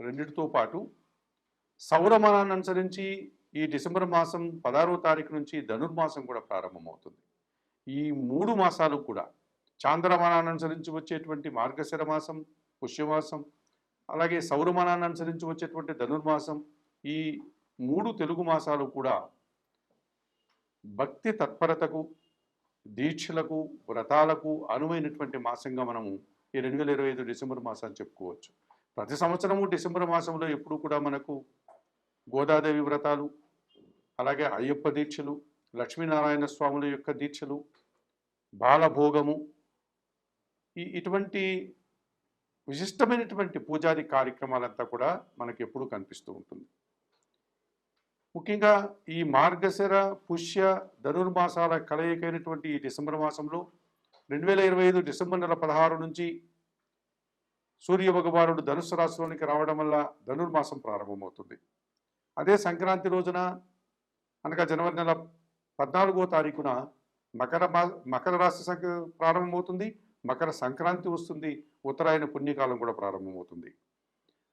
రెండిటితో పాటు సౌరమానాన్ని అనుసరించి ఈ డిసెంబర్ మాసం పదహారవ తారీఖు నుంచి ధనుర్మాసం కూడా ప్రారంభమవుతుంది. ఈ మూడు మాసాలు కూడా చాంద్రమానాన్ని అనుసరించి వచ్చేటువంటి మార్గశిర మాసం పుష్యమాసం అలాగే సౌరమానాన్ని అనుసరించి వచ్చేటువంటి ధనుర్మాసం ఈ మూడు తెలుగు మాసాలు కూడా భక్తి తత్పరతకు దీక్షలకు వ్రతాలకు అనువైనటువంటి మాసంగా మనము ఈ రెండు వేల ఇరవై ఐదు డిసెంబర్ మాసాన్ని చెప్పుకోవచ్చు. ప్రతి సంవత్సరము డిసెంబర్ మాసంలో ఎప్పుడు కూడా మనకు గోదాదేవి వ్రతాలు అలాగే అయ్యప్ప దీక్షలు లక్ష్మీనారాయణ స్వాముల యొక్క దీక్షలు బాలభోగము ఈ ఇటువంటి విశిష్టమైనటువంటి పూజాది కార్యక్రమాలంతా కూడా మనకి ఎప్పుడూ కనిపిస్తూ ఉంటుంది. ముఖ్యంగా ఈ మార్గశిర పుష్య ధనుర్మాసాల కలయికైనటువంటి ఈ డిసెంబర్ మాసంలో రెండు వేల ఇరవై ఐదు డిసెంబర్ నెల పదహారు నుంచి సూర్య భగవానుడు ధనుసు రాశిలోనికి రావడం వల్ల ధనుర్మాసం ప్రారంభమవుతుంది. అదే సంక్రాంతి రోజున అనగా జనవరి నెల పద్నాలుగో తారీఖున మకర మా మకర రాశి సంఖ్య ప్రారంభమవుతుంది. మకర సంక్రాంతి వస్తుంది. ఉత్తరాయణ పుణ్యకాలం కూడా ప్రారంభమవుతుంది.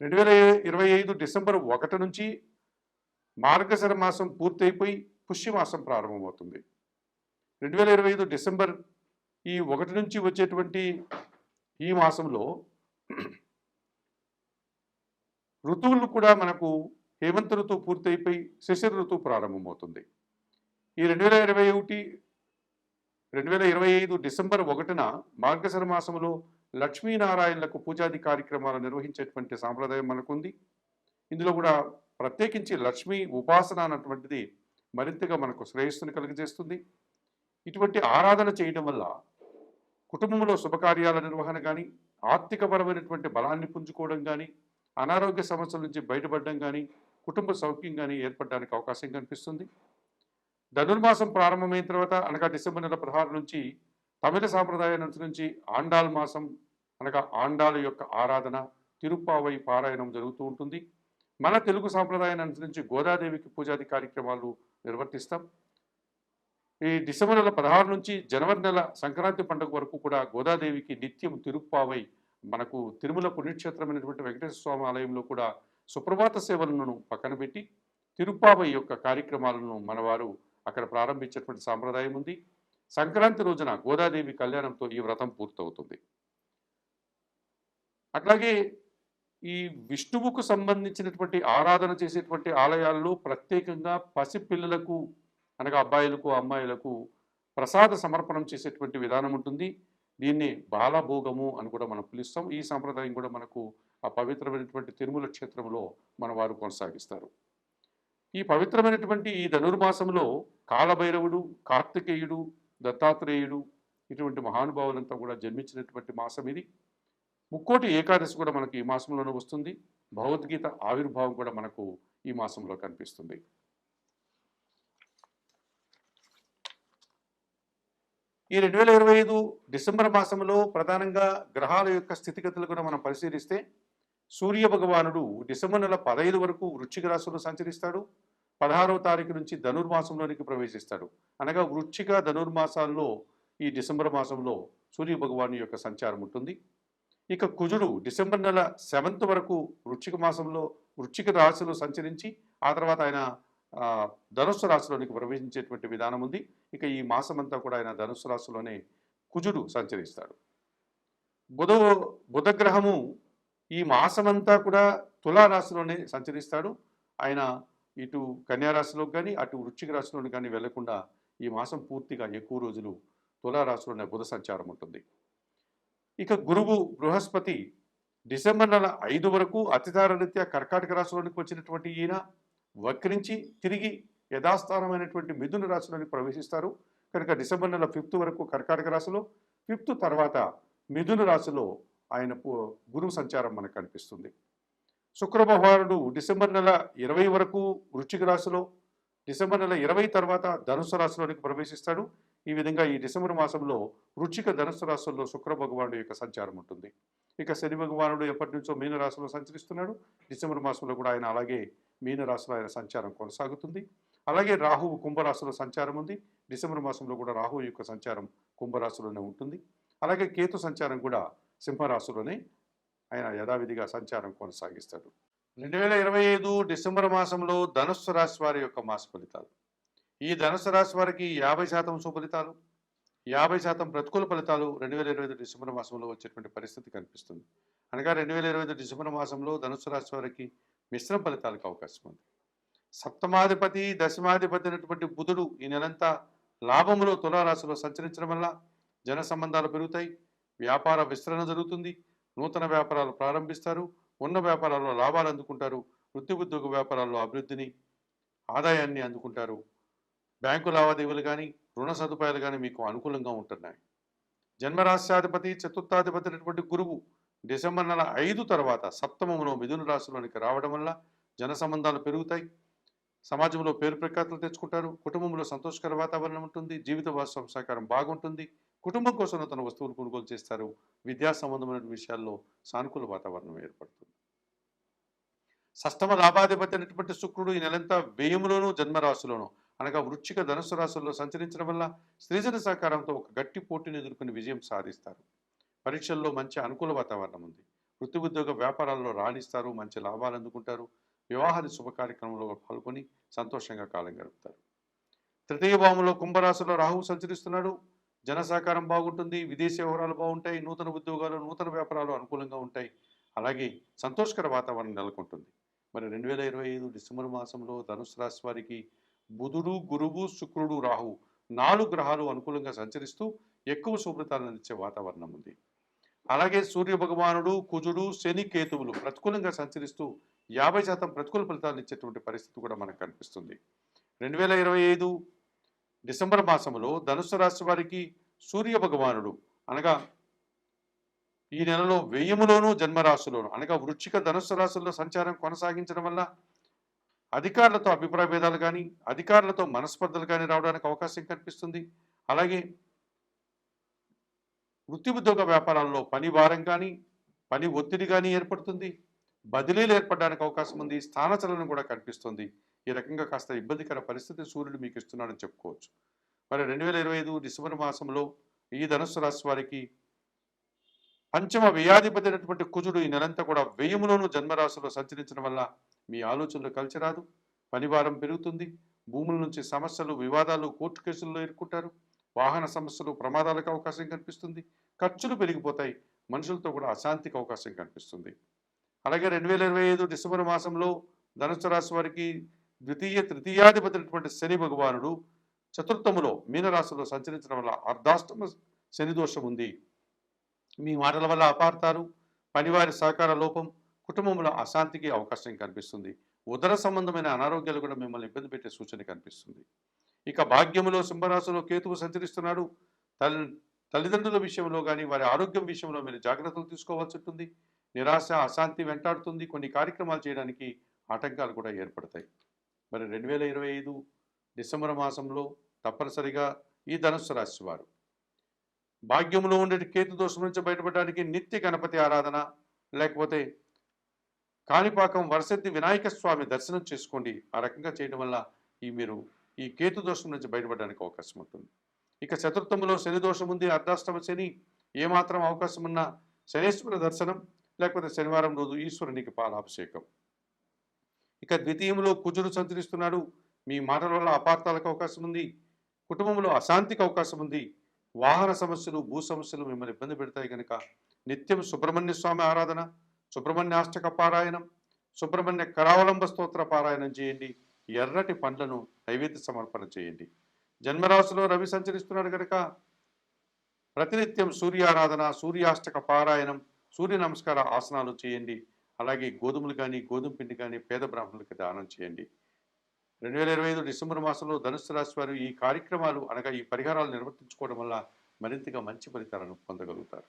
రెండు వేల ఇరవై ఐదు డిసెంబర్ ఒకటి నుంచి మార్గశర మాసం పూర్తయిపోయి పుష్యమాసం ప్రారంభమవుతుంది. రెండు వేల ఇరవై ఐదు డిసెంబర్ ఈ ఒకటి నుంచి వచ్చేటువంటి ఈ మాసంలో ఋతువులు కూడా మనకు హేమంత ఋతువు పూర్తయిపోయి శిశిర ఋతువు ప్రారంభమవుతుంది. ఈ రెండు వేల ఇరవై ఒకటి రెండు వేల ఇరవై ఐదు డిసెంబర్ ఒకటిన మార్గశర మాసంలో లక్ష్మీనారాయణలకు పూజాది కార్యక్రమాలు నిర్వహించేటువంటి సాంప్రదాయం మనకుంది. ఇందులో కూడా ప్రత్యేకించి లక్ష్మీ ఉపాసన అన్నటువంటిది మరింతగా మనకు శ్రేయస్సును కలిగజేస్తుంది. ఇటువంటి ఆరాధన చేయడం వల్ల కుటుంబంలో శుభకార్యాల నిర్వహణ కానీ ఆర్థికపరమైనటువంటి బలాన్ని పుంజుకోవడం కానీ అనారోగ్య సమస్యల నుంచి బయటపడడం కానీ కుటుంబ సౌఖ్యం కానీ ఏర్పడడానికి అవకాశం కనిపిస్తుంది. ధనుర్మాసం ప్రారంభమైన తర్వాత అనగా డిసెంబర్ నెల పదహారు నుంచి తమిళ సాంప్రదాయాన్ని నుంచి ఆండాల్ మాసం అనగా ఆండాల యొక్క ఆరాధన తిరుప్పావై పారాయణం జరుగుతూ ఉంటుంది. మన తెలుగు సాంప్రదాయాన్ని అనుసరించి గోదాదేవికి పూజాది కార్యక్రమాలు నిర్వర్తిస్తాం. ఈ డిసెంబర్ నెల పదహారు నుంచి జనవరి నెల సంక్రాంతి పండుగ వరకు కూడా గోదాదేవికి నిత్యం తిరుప్పావై మనకు తిరుమల పుణ్యక్షేత్రమైనటువంటి వెంకటేశ్వర స్వామి ఆలయంలో కూడా సుప్రభాత సేవలను పక్కన పెట్టి తిరుప్పావై యొక్క కార్యక్రమాలను మనవారు అక్కడ ప్రారంభించేటువంటి సాంప్రదాయం ఉంది. సంక్రాంతి రోజున గోదాదేవి కళ్యాణంతో ఈ వ్రతం పూర్తవుతుంది. అట్లాగే ఈ విష్ణువుకు సంబంధించినటువంటి ఆరాధన చేసేటువంటి ఆలయాల్లో ప్రత్యేకంగా పసిపిల్లలకు అనగా అబ్బాయిలకు అమ్మాయిలకు ప్రసాద సమర్పణం చేసేటువంటి విధానం ఉంటుంది. దీన్ని బాలభోగము అని కూడా మనం పిలుస్తాం. ఈ సాంప్రదాయం కూడా మనకు ఆ పవిత్రమైనటువంటి తిరుమల క్షేత్రంలో మన వారు కొనసాగిస్తారు. ఈ పవిత్రమైనటువంటి ఈ ధనుర్మాసంలో కాలభైరవుడు కార్తికేయుడు దత్తాత్రేయుడు ఇటువంటి మహానుభావులంతా కూడా జన్మించినటువంటి మాసం ఇది. ముక్కోటి ఏకాదశి కూడా మనకి ఈ మాసంలోనే వస్తుంది. భగవద్గీత ఆవిర్భావం కూడా మనకు ఈ మాసంలో కనిపిస్తుంది. ఈ రెండు వేల ఇరవై ఐదు డిసెంబర్ మాసంలో ప్రధానంగా గ్రహాల యొక్క స్థితిగతులు కూడా మనం పరిశీలిస్తే సూర్య భగవానుడు డిసెంబర్ నెల పదహైదు వరకు వృశ్చిక రాశిలో సంచరిస్తాడు. పదహారవ తారీఖు నుంచి ధనుర్మాసంలోనికి ప్రవేశిస్తాడు. అనగా వృశ్చిక ధనుర్మాసాల్లో ఈ డిసెంబర్ మాసంలో సూర్య భగవాను యొక్క సంచారం ఉంటుంది. ఇక కుజుడు డిసెంబర్ నెల సెవెంత్ వరకు వృశ్చిక మాసంలో వృశ్చిక రాశిలో సంచరించి ఆ తర్వాత ఆయన ధనుస్సు రాశిలోనికి ప్రవేశించేటువంటి విధానం ఉంది. ఇక ఈ మాసమంతా కూడా ఆయన ధనుస్సు రాశిలోనే కుజుడు సంచరిస్తాడు. బుధ బుధగ్రహము ఈ మాసమంతా కూడా తులారాశిలోనే సంచరిస్తాడు. ఆయన ఇటు కన్యారాశిలోకి కానీ అటు వృశ్చిక రాశిలోని కానీ వెళ్ళకుండా ఈ మాసం పూర్తిగా ఎక్కువ రోజులు తులారాశిలోనే బుధ సంచారం ఉంటుంది. ఇక గురువు బృహస్పతి డిసెంబర్ నెల ఐదు వరకు అతిదారరీత్యా కర్కాటక రాశిలోనికి వచ్చినటువంటి ఈయన వక్రించి తిరిగి యథాస్థానమైనటువంటి మిథున రాశిలోని ప్రవేశిస్తారు. కనుక డిసెంబర్ నెల ఫిఫ్త్ వరకు కర్కాటక రాశిలో ఫిఫ్త్ తర్వాత మిథున రాశిలో ఆయన గురువు సంచారం మనకు కనిపిస్తుంది. శుక్రభగవానుడు డిసెంబర్ నెల ఇరవై వరకు వృశ్చిక రాశిలో డిసెంబర్ నెల ఇరవై తర్వాత ధనుసు రాశిలోనికి ప్రవేశిస్తాడు. ఈ విధంగా ఈ డిసెంబర్ మాసంలో వృచ్చిక ధనుసు రాశుల్లో శుక్ర భగవానుడు యొక్క సంచారం ఉంటుంది. ఇక శని భగవానుడు ఎప్పటి నుంచో మీన రాశిలో సంచరిస్తున్నాడు. డిసెంబర్ మాసంలో కూడా ఆయన అలాగే మీనరాశిలో ఆయన సంచారం కొనసాగుతుంది. అలాగే రాహువు కుంభరాశిలో సంచారం ఉంది. డిసెంబర్ మాసంలో కూడా రాహువు యొక్క సంచారం కుంభరాశిలోనే ఉంటుంది. అలాగే కేతు సంచారం కూడా సింహరాశిలోనే ఆయన యథావిధిగా సంచారం కొనసాగిస్తాడు. రెండు వేల ఇరవై ఐదు డిసెంబర్ మాసంలో ధనుస్సు రాశి వారి యొక్క మాస ఫలితాలు. ఈ ధనుసు రాశి వారికి యాభై శాతం సుఫలితాలు యాభై శాతం ప్రతికూల ఫలితాలు రెండు వేల ఇరవై ఐదు డిసెంబర్ మాసంలో వచ్చేటువంటి పరిస్థితి కనిపిస్తుంది. అనగా రెండు వేల ఇరవై ఐదు డిసెంబర్ మాసంలో ధనుసు రాశి వారికి మిశ్రమ ఫలితాలకు అవకాశం ఉంది. సప్తమాధిపతి దశమాధిపతి అయినటువంటి బుధుడు ఈ నెలంతా లాభములో తులారాశిలో సంచరించడం వల్ల జన సంబంధాలు పెరుగుతాయి. వ్యాపార విస్తరణ జరుగుతుంది. నూతన వ్యాపారాలు ప్రారంభిస్తారు. ఉన్న వ్యాపారాల్లో లాభాలు అందుకుంటారు. వృత్తి ఉద్యోగ వ్యాపారాల్లో అభివృద్ధిని ఆదాయాన్ని అందుకుంటారు. బ్యాంకు లావాదేవీలు కానీ రుణ సదుపాయాలు కానీ మీకు అనుకూలంగా ఉంటున్నాయి. జన్మరాశ్యాధిపతి చతుర్థాధిపతి అయినటువంటి గురువు డిసెంబర్ నెల ఐదు తర్వాత సప్తమంలో మిథున రాశిలోనికి రావడం వల్ల జన సంబంధాలు పెరుగుతాయి. సమాజంలో పేరు ప్రఖ్యాతులు తెచ్చుకుంటారు. కుటుంబంలో సంతోషకర వాతావరణం ఉంటుంది. జీవిత వాస్తవం సహకారం బాగుంటుంది. కుటుంబం కోసం తన వస్తువులు కొనుగోలు చేస్తారు. విద్యా సంబంధమైన విషయాల్లో సానుకూల వాతావరణం ఏర్పడుతుంది. సష్టమ లాభాధిపతి అయినటువంటి శుక్రుడు ఈ నెలంతా వ్యయంలోనూ జన్మరాశిలోనూ అనగా వృచ్చిక ధనుసు రాశుల్లో సంచరించడం వల్ల సృజన సహకారంతో ఒక గట్టి పోటీని ఎదుర్కొని విజయం సాధిస్తారు. పరీక్షల్లో మంచి అనుకూల వాతావరణం ఉంది. వృత్తి ఉద్యోగ వ్యాపారాల్లో రాణిస్తారు మంచి లాభాలు అందుకుంటారు. వివాహాది శుభ కార్యక్రమంలో పాల్గొని సంతోషంగా కాలం గడుపుతారు. తృతీయ భావంలో కుంభరాశిలో రాహువు సంచరిస్తున్నాడు. జన సహకారం బాగుంటుంది విదేశీ వ్యవహారాలు బాగుంటాయి నూతన ఉద్యోగాలు నూతన వ్యాపారాలు అనుకూలంగా ఉంటాయి. అలాగే సంతోషకర వాతావరణం నెలకొంటుంది. మరి రెండు వేల ఇరవై ఐదు డిసెంబర్ మాసంలో ధనుసు రాశి వారికి బుధుడు గురువు శుక్రుడు రాహు నాలుగు గ్రహాలు అనుకూలంగా సంచరిస్తూ ఎక్కువ శుభ్రతాలను ఇచ్చే వాతావరణం ఉంది. అలాగే సూర్య భగవానుడు కుజుడు శని కేతువులు ప్రతికూలంగా సంచరిస్తూ యాభై శాతం ప్రతికూల ఫలితాలను ఇచ్చేటువంటి పరిస్థితి కూడా మనకు కనిపిస్తుంది. రెండు వేల ఇరవై ఐదు డిసెంబర్ మాసంలో ధనుసు రాశి వారికి సూర్య భగవానుడు అనగా ఈ నెలలో వెయ్యములోను జన్మరాశిలోను అనగా వృచ్చిక ధనుస్సు రాశుల్లో సంచారం కొనసాగించడం వల్ల అధికారులతో అభిప్రాయ భేదాలు కానీ అధికారులతో మనస్పర్ధలు కానీ రావడానికి అవకాశం కనిపిస్తుంది. అలాగే వృత్తి ఉద్యోగ వ్యాపారాల్లో పని భారం కానీ పని ఒత్తిడి కానీ ఏర్పడుతుంది. బదిలీలు ఏర్పడడానికి అవకాశం ఉంది. స్థానచలనం కూడా కనిపిస్తుంది. ఈ రకంగా కాస్త ఇబ్బందికర పరిస్థితి సూర్యుడు మీకు ఇస్తున్నాడని చెప్పుకోవచ్చు. మరి రెండు వేల ఇరవై ఐదు డిసెంబర్ మాసంలో ఈ ధనుస్సు రాశి వారికి పంచమ వ్యయాధిపతి అయినటువంటి కుజుడు ఈ నెలంతా కూడా వ్యయములోను జన్మరాశిలో సంచరించడం వల్ల మీ ఆలోచనలు కలిసిరాదు. పనివారం పెరుగుతుంది. భూముల నుంచి సమస్యలు వివాదాలు కోర్టు కేసుల్లో ఎదుర్కొంటారు వాహన సమస్యలు ప్రమాదాలకు అవకాశం కనిపిస్తుంది. ఖర్చులు పెరిగిపోతాయి. మనుషులతో కూడా అశాంతికి అవకాశం కనిపిస్తుంది. అలాగే రెండు వేల ఇరవై ఐదు డిసెంబర్ మాసంలో ధనుసు రాశి వారికి ద్వితీయ తృతీయాధిపతినటువంటి శని భగవానుడు చతుర్థములో మీనరాశిలో సంచరించడం వల్ల అర్ధాష్టమ శని దోషం ఉంది. మీ మాటల వల్ల అపార్థాలు పనివారి సహకార లోపం కుటుంబంలో అశాంతికి అవకాశం కనిపిస్తుంది. ఉదర సంబంధమైన అనారోగ్యాలు కూడా మిమ్మల్ని ఇబ్బంది పెట్టే సూచన కనిపిస్తుంది. ఇక భాగ్యములో సింహరాశిలో కేతువు సంచరిస్తున్నాడు. తల్ తల్లిదండ్రుల విషయంలో కానీ వారి ఆరోగ్యం విషయంలో మీరు జాగ్రత్తలు తీసుకోవాల్సి ఉంటుంది నిరాశ అశాంతి వెంటాడుతుంది. కొన్ని కార్యక్రమాలు చేయడానికి ఆటంకాలు కూడా ఏర్పడతాయి. మరి రెండు వేల ఇరవై ఐదు డిసెంబర్ మాసంలో తప్పనిసరిగా ఈ ధనుస్సు రాశి వారు. భాగ్యంలో ఉండే కేతు దోషం నుంచి బయటపడడానికి నిత్య గణపతి ఆరాధన లేకపోతే కాణిపాకం వరసిద్ధి వినాయక స్వామి దర్శనం చేసుకోండి. ఆ రకంగా చేయడం వల్ల ఈ మీరు ఈ కేతు దోషం నుంచి బయటపడడానికి అవకాశం ఉంటుంది. ఇక చతుర్థములో శని దోషం ఉంది అర్ధాష్టమ శని ఏమాత్రం అవకాశం ఉన్నా శనేశ్వర దర్శనం లేకపోతే శనివారం రోజు ఈశ్వరునికి పాలాభిషేకం. ఇక ద్వితీయంలో కుజుడు సంచరిస్తున్నాడు మీ మాటల వల్ల అపార్థాలకు అవకాశం ఉంది కుటుంబంలో అశాంతికి అవకాశం ఉంది వాహన సమస్యలు భూ సమస్యలు మిమ్మల్ని ఇబ్బంది పెడతాయి కనుక నిత్యం సుబ్రహ్మణ్య స్వామి ఆరాధన సుబ్రహ్మణ్య అష్టక పారాయణం సుబ్రహ్మణ్య కరావలంబ స్తోత్ర పారాయణం చేయండి. ఎర్రటి పండ్లను నైవేద్య సమర్పణ చేయండి. జన్మరాశిలో రవి సంచరిస్తున్నాడు కనుక ప్రతినిత్యం సూర్యారాధన సూర్యాష్టక పారాయణం సూర్య నమస్కార ఆసనాలు చేయండి. అలాగే గోధుమలు కానీ గోధుమ పిండి కానీ పేద బ్రాహ్మణులకి దానం చేయండి. రెండు వేల ఇరవై ఐదు డిసెంబర్ మాసంలో ధనుసు రాశి వారు ఈ కార్యక్రమాలు అనగా ఈ పరిహారాలు నిర్వర్తించుకోవడం వల్ల మరింతగా మంచి ఫలితాలను పొందగలుగుతారు.